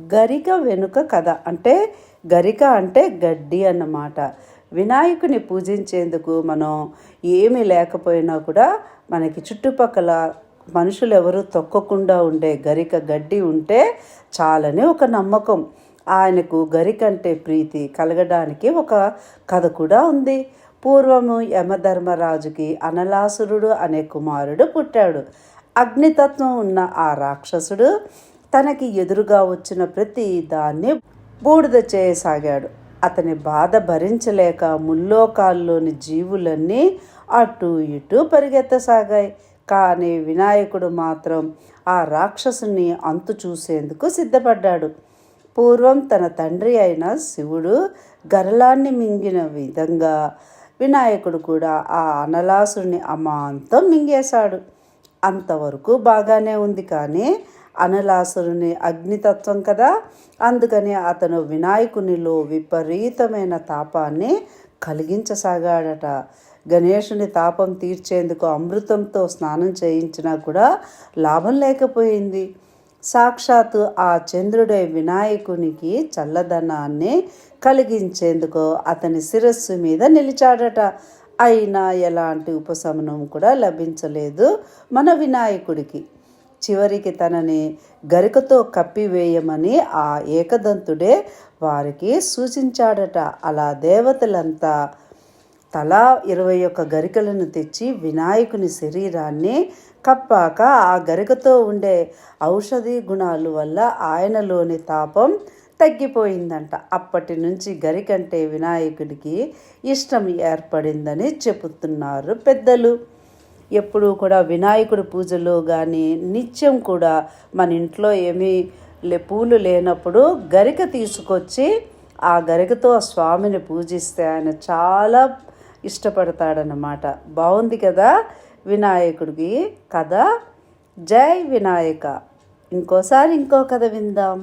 గరిక వెనుక కథ. అంటే గరిక అంటే గడ్డి అన్నమాట. వినాయకుని పూజించేందుకు మనం ఏమీ లేకపోయినా కూడా మనకి చుట్టుపక్కల మనుషులు ఎవరు తొక్కకుండా ఉండే గరిక గడ్డి ఉంటే చాలని ఒక నమ్మకం. ఆయనకు గరిక అంటే ప్రీతి కలగడానికి ఒక కథ కూడా ఉంది. పూర్వము యమధర్మరాజుకి అనలాసురుడు అనే కుమారుడు పుట్టాడు. అగ్నితత్వం ఉన్న ఆ రాక్షసుడు తనకి ఎదురుగా వచ్చిన ప్రతి దాన్ని బూడిద చేయసాగాడు. అతని బాధ భరించలేక ముల్లోకాల్లోని జీవులన్నీ అటు ఇటు పరిగెత్తసాగాయి. కానీ వినాయకుడు మాత్రం ఆ రాక్షసుని అంతు చూసేందుకు సిద్ధపడ్డాడు. పూర్వం తన తండ్రి అయిన శివుడు గరలాన్ని మింగిన విధంగా వినాయకుడు కూడా ఆ అనలాసుని అమాంతం మింగేశాడు. అంతవరకు బాగానే ఉంది కానీ అనలాసురుని అగ్నితత్వం కదా? అందుకని అతను వినాయకునిలో విపరీతమైన తాపాన్ని కలిగించసాగాడట. గణేషుని తాపం తీర్చేందుకు అమృతంతో స్నానం చేయించినా కూడా లాభం లేకపోయింది. సాక్షాత్తు ఆ చంద్రుడే వినాయకునికి చల్లదనాన్ని కలిగించేందుకు అతని శిరస్సు మీద నిలిచాడట. అయినా ఎలాంటి ఉపశమనం కూడా లభించలేదు మన వినాయకుడికి. చివరికి తనని గరికతో కప్పివేయమని ఆ ఏకదంతుడే వారికి సూచించాడట. అలా దేవతలంతా తలా ఇరవై ఒక్క గరికలను తెచ్చి వినాయకుని శరీరాన్ని కప్పాక ఆ గరికతో ఉండే ఔషధి గుణాలు వల్ల ఆయనలోని తాపం తగ్గిపోయిందంట. అప్పటి నుంచి గరికంటే వినాయకుడికి ఇష్టం ఏర్పడిందని చెబుతున్నారు పెద్దలు. ఎప్పుడూ కూడా వినాయకుడి పూజలో కానీ నిత్యం కూడా మన ఇంట్లో ఏమీ లే పూలు లేనప్పుడు గరిక తీసుకొచ్చి ఆ గరికతో స్వామిని పూజిస్తే ఆయన చాలా ఇష్టపడతాడనమాట బాగుంది కదా వినాయకుడికి కథ? జై వినాయక. ఇంకోసారి ఇంకో కథ విందాం.